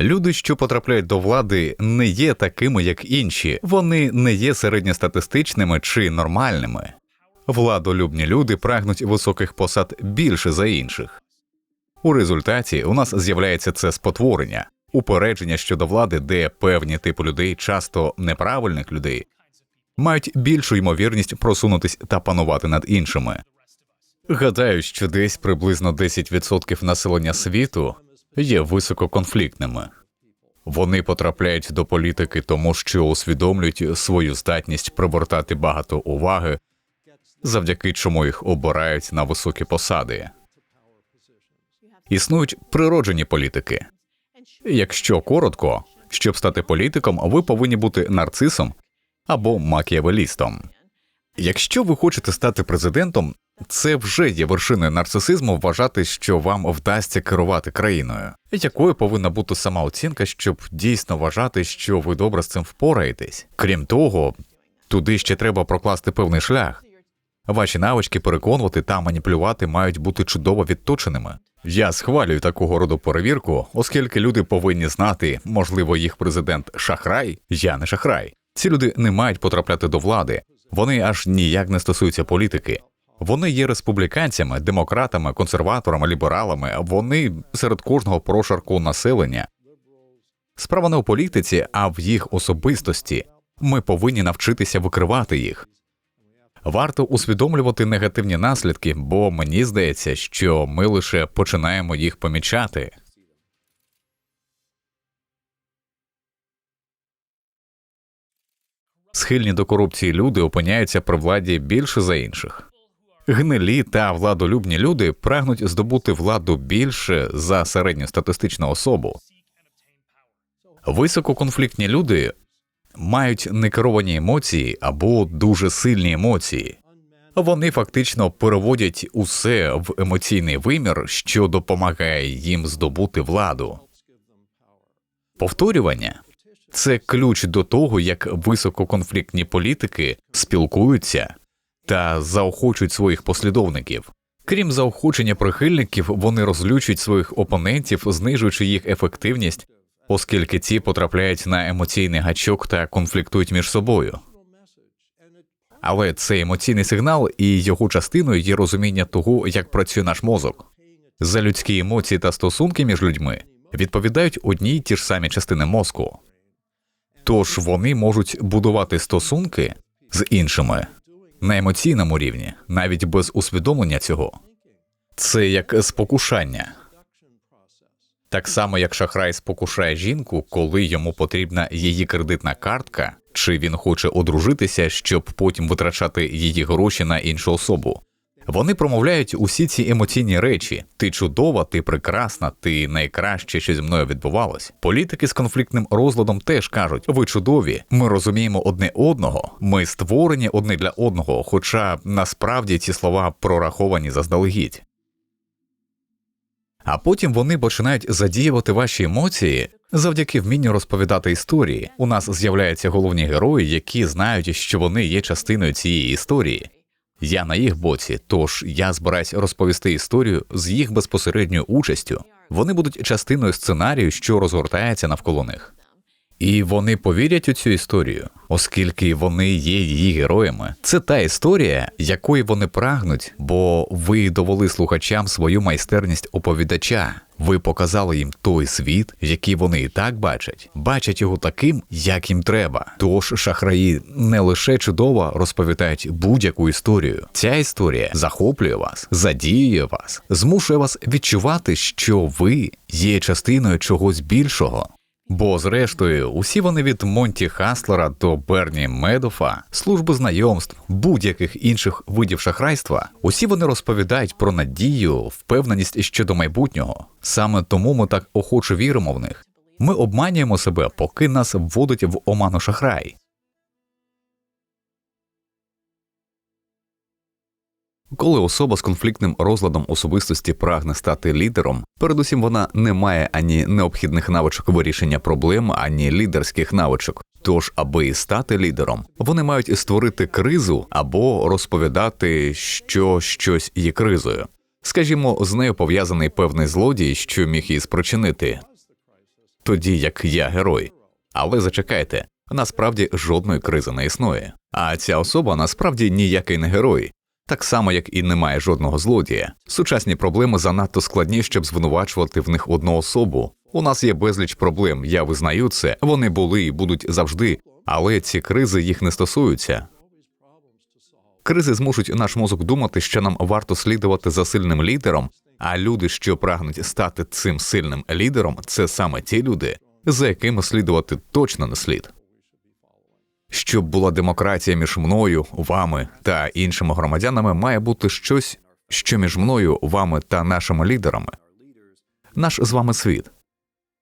Люди, що потрапляють до влади, не є такими, як інші, вони не є середньостатистичними чи нормальними. Владолюбні люди прагнуть високих посад більше за інших. У результаті у нас з'являється це спотворення, упередження щодо влади, де певні типи людей, часто неправильних людей, мають більшу ймовірність просунутись та панувати над іншими. Гадаю, що десь приблизно 10% населення світу є висококонфліктними. Вони потрапляють до політики тому, що усвідомлюють свою здатність привертати багато уваги, завдяки чому їх обирають на високі посади. Існують природжені політики. Якщо коротко, щоб стати політиком, ви повинні бути нарцисом або макіавелістом. Якщо ви хочете стати президентом, це вже є вершиною нарцисизму вважати, що вам вдасться керувати країною. Якою повинна бути сама оцінка, щоб дійсно вважати, що ви добре з цим впораєтесь? Крім того, туди ще треба прокласти певний шлях. Ваші навички переконувати та маніпулювати мають бути чудово відточеними. Я схвалюю такого роду перевірку, оскільки люди повинні знати, можливо, їх президент шахрай, я не шахрай. Ці люди не мають потрапляти до влади, вони аж ніяк не стосуються політики. Вони є республіканцями, демократами, консерваторами, лібералами. Вони серед кожного прошарку населення. Справа не у політиці, а в їх особистості. Ми повинні навчитися викривати їх. Варто усвідомлювати негативні наслідки, бо мені здається, що ми лише починаємо їх помічати. Схильні до корупції люди опиняються при владі більше за інших. Гнилі та владолюбні люди прагнуть здобути владу більше за середньостатистичну особу. Висококонфліктні люди мають некеровані емоції або дуже сильні емоції. Вони фактично переводять усе в емоційний вимір, що допомагає їм здобути владу. Повторювання це ключ до того, як висококонфліктні політики спілкуються та заохочують своїх послідовників. Крім заохочення прихильників, вони розлючують своїх опонентів, знижуючи їх ефективність, оскільки ці потрапляють на емоційний гачок та конфліктують між собою. Але цей емоційний сигнал і його частиною є розуміння того, як працює наш мозок. За людські емоції та стосунки між людьми відповідають одні й ті ж самі частини мозку, тож вони можуть будувати стосунки з іншими на емоційному рівні, навіть без усвідомлення цього. Це як спокушання. Так само, як шахрай спокушає жінку, коли йому потрібна її кредитна картка, чи він хоче одружитися, щоб потім витрачати її гроші на іншу особу. Вони промовляють усі ці емоційні речі: ти чудова, ти прекрасна, ти найкраще, що зі мною відбувалось. Політики з конфліктним розладом теж кажуть: ви чудові, ми розуміємо одне одного, ми створені одне для одного, хоча насправді ці слова прораховані заздалегідь. А потім вони починають задіювати ваші емоції завдяки вмінню розповідати історії. У нас з'являються головні герої, які знають, що вони є частиною цієї історії. Я на їх боці, тож я збираюсь розповісти історію з їх безпосередньою участю. Вони будуть частиною сценарію, що розгортається навколо них. І вони повірять у цю історію, оскільки вони є її героями. Це та історія, якої вони прагнуть, бо ви довели слухачам свою майстерність оповідача. Ви показали їм той світ, який вони і так бачать, бачать його таким, як їм треба. Тож шахраї не лише чудово розповідають будь-яку історію. Ця історія захоплює вас, задіює вас, змушує вас відчувати, що ви є частиною чогось більшого. Бо, зрештою, усі вони від Монті Хаслера до Берні Медофа, служби знайомств, будь-яких інших видів шахрайства, усі вони розповідають про надію, впевненість щодо майбутнього. Саме тому ми так охоче віримо в них. Ми обманюємо себе, поки нас вводить в оману шахрай. Коли особа з конфліктним розладом особистості прагне стати лідером, передусім вона не має ані необхідних навичок вирішення проблем, ані лідерських навичок. Тож, аби стати лідером, вони мають створити кризу або розповідати, що щось є кризою. Скажімо, з нею пов'язаний певний злодій, що міг її спричинити. тоді як я герой. Але зачекайте, насправді жодної кризи не існує. А ця особа насправді ніякий не герой, так само як і немає жодного злодія. Сучасні проблеми занадто складні, щоб звинувачувати в них одну особу. У нас є безліч проблем, я визнаю це, вони були і будуть завжди, але ці кризи їх не стосуються. Кризи змушуть наш мозок думати, що нам варто слідувати за сильним лідером, а люди, що прагнуть стати цим сильним лідером, це саме ті люди, за якими слідувати точно не слід. Щоб була демократія між мною, вами та іншими громадянами, має бути щось, що між мною, вами та нашими лідерами. Наш з вами світ.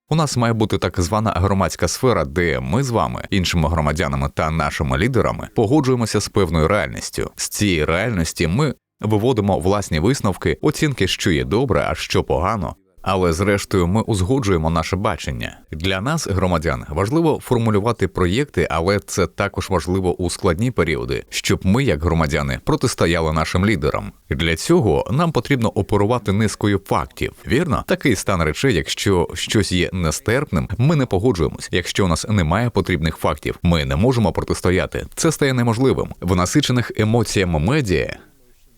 У нас має бути так звана громадська сфера, де ми з вами, іншими громадянами та нашими лідерами, погоджуємося з певною реальністю. З цієї реальності ми виводимо власні висновки, оцінки, що є добре, а що погано. Але зрештою ми узгоджуємо наше бачення. Для нас, громадян, важливо формулювати проєкти, але це також важливо у складні періоди, щоб ми, як громадяни, протистояли нашим лідерам. Для цього нам потрібно оперувати низкою фактів. Вірно, такий стан речей, якщо щось є нестерпним, ми не погоджуємось. Якщо у нас немає потрібних фактів, ми не можемо протистояти. Це стає неможливим в насичених емоціями медіа,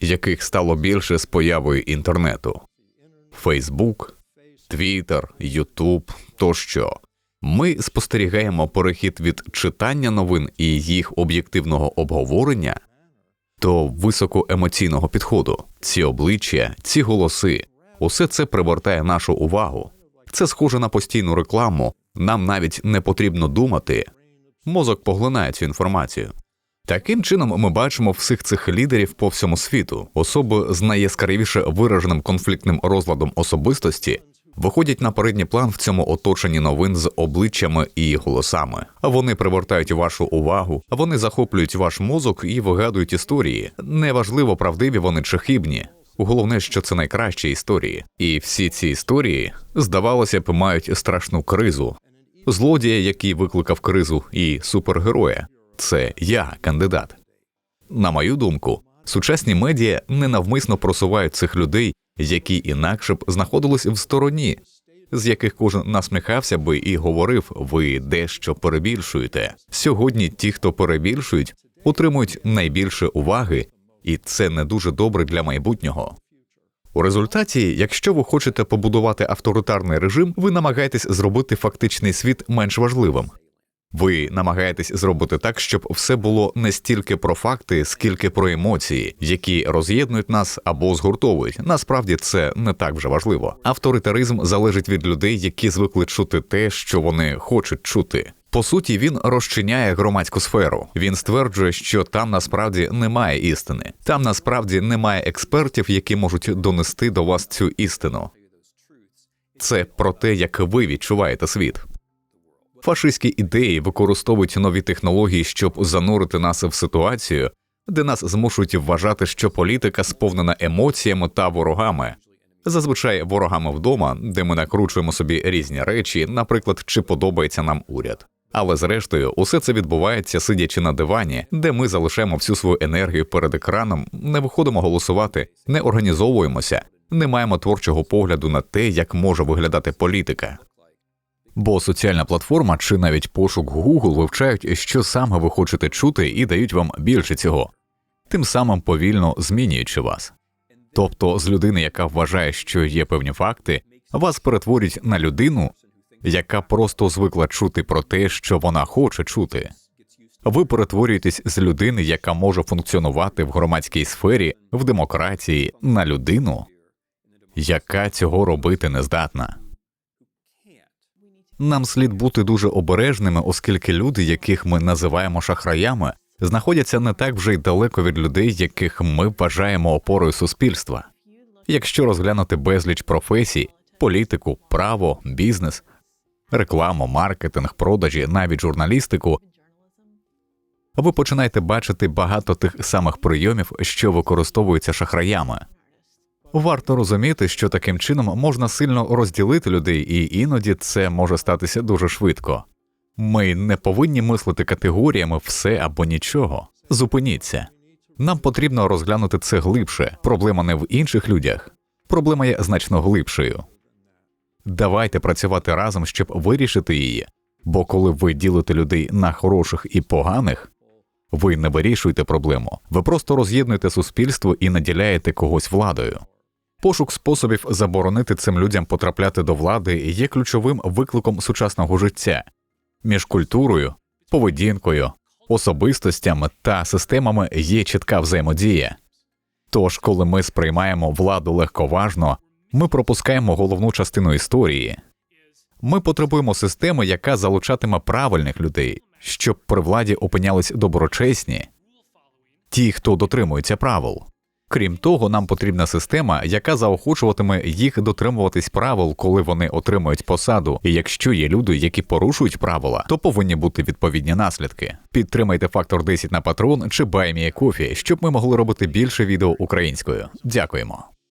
яких стало більше з появою інтернету. Фейсбук, Твіттер, Ютуб тощо. Ми спостерігаємо перехід від читання новин і їх об'єктивного обговорення до високоемоційного підходу. Ці обличчя, ці голоси, усе це привертає нашу увагу. Це схоже на постійну рекламу. Нам навіть не потрібно думати. Мозок поглинає цю інформацію. Таким чином, ми бачимо всіх цих лідерів по всьому світу, особи з найяскравіше вираженим конфліктним розладом особистості. Виходять на передній план в цьому оточенні новин з обличчями і голосами. Вони привертають вашу увагу, вони захоплюють ваш мозок і вигадують історії. Неважливо, правдиві вони чи хибні. Головне, що це найкращі історії, і всі ці історії, здавалося б, мають страшну кризу. Злодія, який викликав кризу, і супергероя це я, кандидат. На мою думку, сучасні медіа ненавмисно просувають цих людей, які інакше б знаходились в стороні, з яких кожен насміхався би і говорив, ви дещо перебільшуєте. Сьогодні ті, хто перебільшують, отримують найбільше уваги, і це не дуже добре для майбутнього. У результаті, якщо ви хочете побудувати авторитарний режим, ви намагаєтесь зробити фактичний світ менш важливим. Ви намагаєтесь зробити так, щоб все було не стільки про факти, скільки про емоції, які роз'єднують нас або згуртовують. Насправді це не так вже важливо. Авторитаризм залежить від людей, які звикли чути те, що вони хочуть чути. По суті, він розчиняє громадську сферу. Він стверджує, що там насправді немає істини, там насправді немає експертів, які можуть донести до вас цю істину. Це про те, як ви відчуваєте світ. Фашистські ідеї використовують нові технології, щоб занурити нас в ситуацію, де нас змушують вважати, що політика сповнена емоціями та ворогами. Зазвичай ворогами вдома, де ми накручуємо собі різні речі, наприклад, чи подобається нам уряд. Але зрештою, усе це відбувається, сидячи на дивані, де ми залишаємо всю свою енергію перед екраном, не виходимо голосувати, не організовуємося, не маємо творчого погляду на те, як може виглядати політика. Бо соціальна платформа чи навіть пошук Google вивчають, що саме ви хочете чути, і дають вам більше цього, тим самим повільно змінюючи вас. Тобто з людини, яка вважає, що є певні факти, вас перетворюють на людину, яка просто звикла чути про те, що вона хоче чути. Ви перетворюєтесь з людини, яка може функціонувати в громадській сфері, в демократії, на людину, яка цього робити не здатна. Нам слід бути дуже обережними, оскільки люди, яких ми називаємо шахраями, знаходяться не так вже й далеко від людей, яких ми вважаємо опорою суспільства. Якщо розглянути безліч професій, політику, право, бізнес, рекламу, маркетинг, продажі, навіть журналістику, ви починаєте бачити багато тих самих прийомів, що використовуються шахраями. Варто розуміти, що таким чином можна сильно розділити людей, і іноді це може статися дуже швидко. Ми не повинні мислити категоріями все або нічого. Зупиніться. Нам потрібно розглянути це глибше. Проблема не в інших людях, проблема є значно глибшою. Давайте працювати разом, щоб вирішити її. Бо коли ви ділите людей на хороших і поганих, ви не вирішуєте проблему, ви просто роз'єднуєте суспільство і наділяєте когось владою. Пошук способів заборонити цим людям потрапляти до влади є ключовим викликом сучасного життя між культурою, поведінкою, особистостями та системами є чітка взаємодія. Тож, коли ми сприймаємо владу легковажно, ми пропускаємо головну частину історії. Ми потребуємо системи, яка залучатиме правильних людей, щоб при владі опинялись доброчесні, ті, хто дотримується правил. Крім того, нам потрібна система, яка заохочуватиме їх дотримуватись правил, коли вони отримують посаду. І якщо є люди, які порушують правила, то повинні бути відповідні наслідки. Підтримайте фактор 10 на патрон чи Баймія Кофі, щоб ми могли робити більше відео українською. Дякуємо.